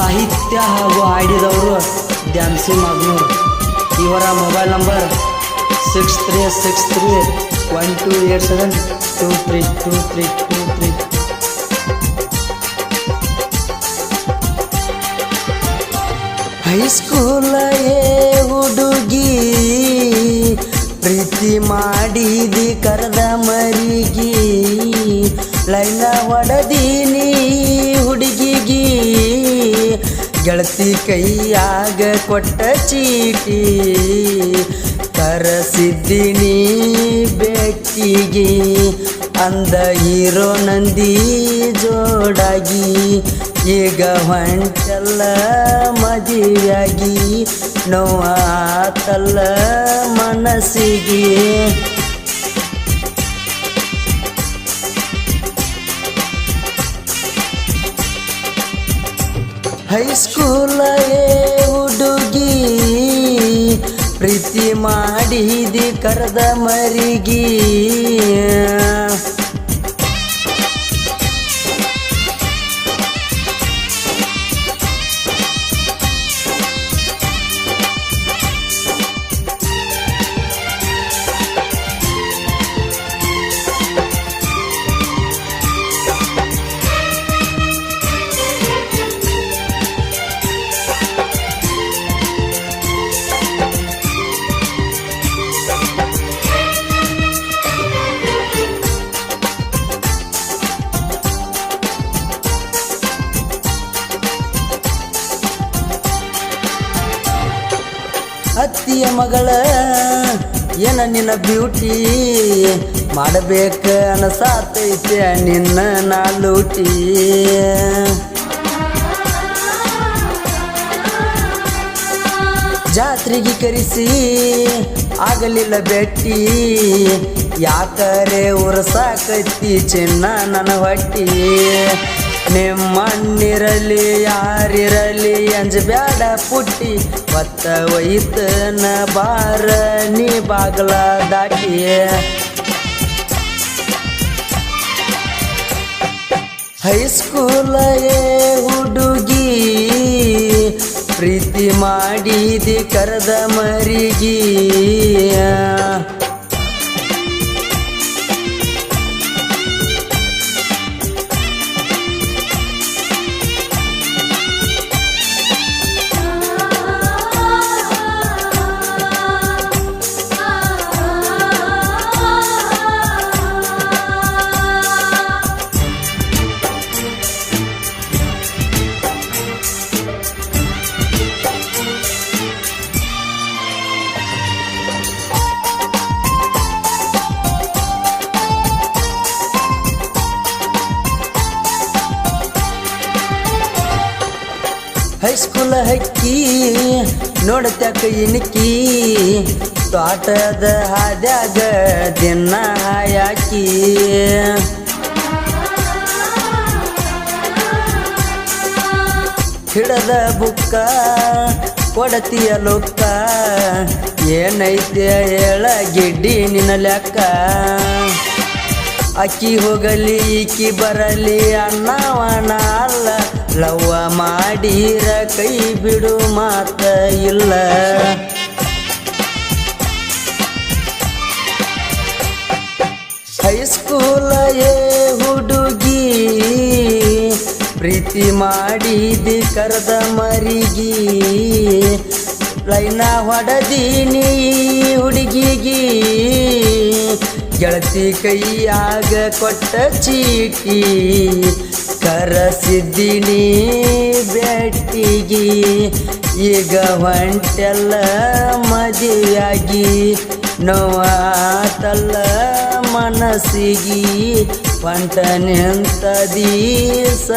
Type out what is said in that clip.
ಸಾಹಿತ್ಯ ಹಾಗೂ ಹಾಡಿದವರು ಡ್ಯಾನ್ಸಿ ಮಗ್ನೂರ್. ಇವರ mobile number six three six three one two eight seven two three two three two three. ಹೈಸ್ಕೂಲ ಹುಡುಗಿ ಪ್ರೀತಿ ಮಾಡಿದಿ ಕರೆದ ಮರಿಗಿ. ಲೈನ ಹೊಡೆದೀನಿ ಗೆಳತಿ ಕೈಯಾಗ ಕೊಟ್ಟ ಚೀಟಿ, ಕರೆಸಿದ್ದೀನಿ ಬೆಕ್ಕಿಗೆ ಅಂದ ಹೀರೋ ನಂದಿ ಜೋಡಾಗಿ, ಈಗ ಹೊಂಟಲ್ಲ ಮದುವೆಯಾಗಿ ನೋವಾತಲ್ಲ ಮನಸ್ಸಿಗೆ. ಹೈಸ್ಕೂಲ ಹುಡುಗಿ ಪ್ರೀತಿ ಮಾಡಿದಿ ಕರೆದ ಮರಿಗಿ. ಅತ್ತಿಯ ಮಗಳ, ಏನ ನಿನ್ನ ಬ್ಯೂಟಿ ಮಾಡಬೇಕ ಅನಸಾತೈತೆ ನಿನ್ನ ನಾಲೂಟಿ ಜಾತ್ರೆಗೆ ಕರೆಸಿ ಆಗಲಿಲ್ಲ ಬೆಟ್ಟಿ ಯಾಕರೆ ಉರ್ಸಾಕೈತಿ ಚೆನ್ನ ನನ್ನ ಹೊಟ್ಟಿ? ನಿಮ್ಮಣ್ಣಿರಲಿ ಯಾರಿರಲಿ ಅಂಜಬ್ಯಾಡ ಪುಟ್ಟಿ. ಒತ್ತ ಒಯ್ತನ ಬಾರ ನೀ ಬಾಗಲ ದಾಟಿ. ಹೈಸ್ಕೂಲ ಏ ಹುಡುಗಿ, ಪ್ರೀತಿ ಮಾಡಿದಿ ಕರೆದ ಮರಿಗಿ. ಹೈಸ್ಕೂಲ್ ಹಕ್ಕಿ ನೋಡತ್ಯಾಕ ಇನಕಿ ತೋಟದ ಹಾದ್ಯಾಗ ದಿನ ಹಾಯಾಕಿ. ಹಿಡದ ಬುಕ್ಕ, ಕೊಡತಿಯ ಲೋಕ, ಏನೈತೆ ಹೇಳ ಗಿಡ್ಡಿ ನಿನ್ನ ಲೆಕ್ಕ. ಅಕ್ಕಿ ಹೋಗಲಿ, ಈಕಿ ಬರಲಿ ಅನ್ನವನ ಅಲ್ಲ ಲವ್ವ ಮಾಡಿರ ಕೈ ಬಿಡು ಮಾತ ಇಲ್ಲ. ಹೈಸ್ಕೂಲ ಏ ಹುಡುಗಿ, ಪ್ರೀತಿ ಮಾಡಿದಿ ಕರೆದ ಮರಿಗಿ. ಲೈನ ಹೊಡೆದೀನಿ ಹುಡುಗಿಗಿ. ಗೆಳತಿ ಕೈಯಾಗ ಕೊಟ್ಟ ಚೀಟಿ. ಕರಸಿದ್ದೀನಿ ಬೆಟ್ಟಿಗೆ ಈಗ ಹೊಂಟೆಲ್ಲ ಮದಿಯಾಗಿ ನೋವಾತಲ್ಲ ಮನಸ್ಸಿಗಿ. ನಿಂತದೀ